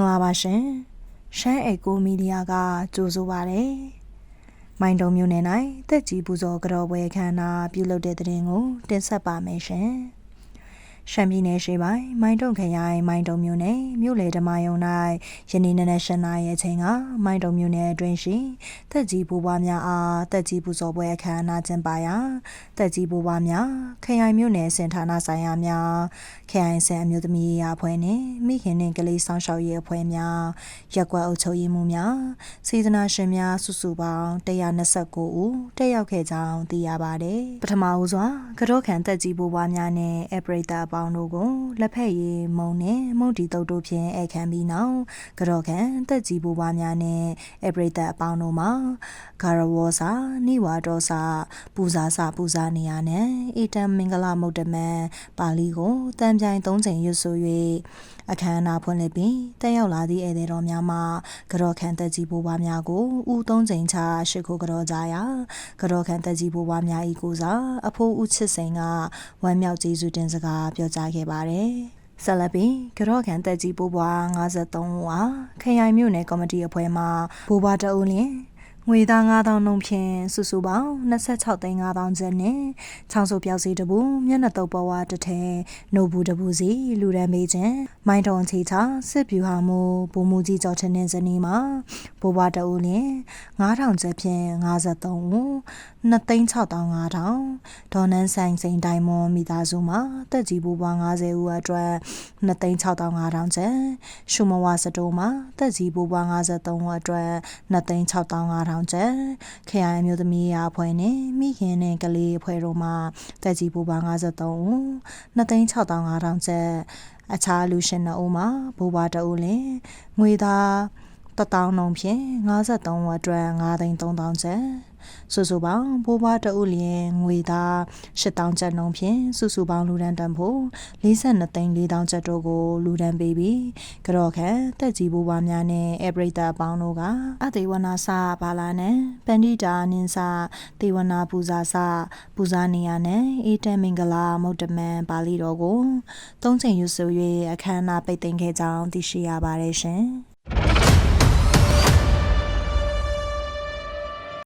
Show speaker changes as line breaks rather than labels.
္ဂလာပါရှင်ရှမ်းအေကိုမီဒီယာကကြိုဆိုပါရယ်မိုင်းတုံမျိုးနယ်၌တက်ကြီးပူဇော်ကြော်ပွဲခမ်းနားပြုလုပ်တဲ့တဲ့ရင်ကိုတင်ဆက်ပါမယ်ရှင် ရှမ်းပြည်နယ်ရှိပိုင်းမိုင်းတုံခရိုင်မိုင်းတုံမြို့နယ်မြို့လေဓမ္မယုံ၌ယနေ့နနက်၈နာရီအချိန်ကမိုင်းတုံမြို့နယ်အတွင်းရှိတက်ကြီးပူပွားများအားတက်ကြီးပူဇော်ပွဲအခမ်းအနားကျင်းပရာတက်ကြီးပူပွားများခရိုင်မြို့နယ်စင်ဌာနဆိုင်ရာများခရိုင်စင်အမျိုးသမီးရေးအဖွဲ့နှင့်မိခင်နှင့်ကလေးဆောင်ရှောက်ရေးအဖွဲ့များရက်ကွက်အုပ်ချုပ်ရေးမှူးများစေတနာရှင်များစုစုပေါင်း129ဦးတက်ရောက်ခဲ့ကြောင်းသိရပါတယ်ပထမဦးစွာကတော့ခံတက်ကြီးပူပွားများနဲ့အပရိသတ်ပေါင်းတို့ကိုလက်ဖက်ရည်မုံနဲ့မုံတီတုတ်တို့ဖြင့်အိတ်ခံပြီးနောက်ကတော့ခံတက်ကြီးပူပွားများနဲ့အပရိသတ်အပေါင်းတို့မှာဂါရဝောစာနိဝါဒောစာပူဇာစာပူဇာနေရနဲ့အေတံမင်္ဂလာမုတ်တမန်ပါဠိကိုတန်ပြိုင်သုံးချိန်ရွတ်ဆို၍အခမ်းအနားဖွင့်လှစ်ပြီးတက်ရောက်လာသည့်ဧည့်သည်တော်များမှကြောခံတက်ကြီးဘိုးဘွားများကိုဦးသုံးချိန်ချရှ िख ိုကြောကြရာကြောခံတက်ကြီးဘိုးဘွားများဤကိုစားအဖိုးဦးချစ်စိန်ကဝမ်းမြောက်ကျေးဇူးတင်စကားပြောကြားခဲ့ပါတယ်ဆလပီကြောခံတက်ကြီးဘိုးဘွား53ဦးဟာခရိုင်မြို့နယ်ကော်မတီအဖွဲ့မှဘိုးဘွားတအုပ်လျင် ငွေသား9000နှုန်းဖြင့်စုစုပေါင်း26သိန်း9000ကျပ်နဲ့ချောင်းစုပ်ပြောက်စီတပူမျက်နှာတုပ်ပေါ်ဝါတစ်ထဲနိုဘူးတပူစီလူရန်မေးခြင်းမိုင်းတုံချီချစစ်ပြူဟာမှုဘုံမူကြီးကျော်ထင်းနေဇနီးမှာဘိုးဘွားတအုပ်လျင်9000ကျပ်ဖြင့်53ဦး2,6500ဒေါ်နန်းဆိုင်စိန်တိုင်မွန်မိသားစုမှာတက်ကြီးဘိုးဘွား90ဦးအတွက်2,6500ကျပ်ရှုမဝစတိုးမှာတက်ကြီးဘိုးဘွား53ဦးအတွက်2,6500ကျပ်ခရိုင်မျိုးသမီးရာအဖွဲ့နဲ့မိခင်နဲ့ကလေးအဖွဲ့တို့မှာတက်ကြီးဘိုးဘွား53ဦး2,6500ကျပ်အခြားလူရှင်နှုတ်မှာဘိုးဘွားတအုပ်လင်ငွေသား တထောင်လုံးဖြင့်53ဝက်အတွက်9သိန်း3000ကျပ်စုစုပေါင်းဘိုးဘွားတအုပ်လျင်ငွေသား8000ကျပ်နှုန်းဖြင့်စုစုပေါင်းလူဒန်းတန်ဖို့42သိန်း4000ကျပ်တို့ကိုလူဒန်းပေးပြီးကြော့ခန့်တက်ကြီးဘိုးဘွားများနဲ့အပရိသအပေါင်းတို့ကအသေးဝနာစာဘာလာနဲ့ပန္တိတာနင်းစာသေဝနာပူဇာစာပူဇာနေရနဲ့အေတမင်္ဂလာမုတ်တမန်ပါဠိတော်ကိုသုံးချိန်ရွတ်ဆို၍အခမ်းအနားပိတ်သိမ်းခဲ့ကြောင်းသိရှိရပါတယ်ရှင်။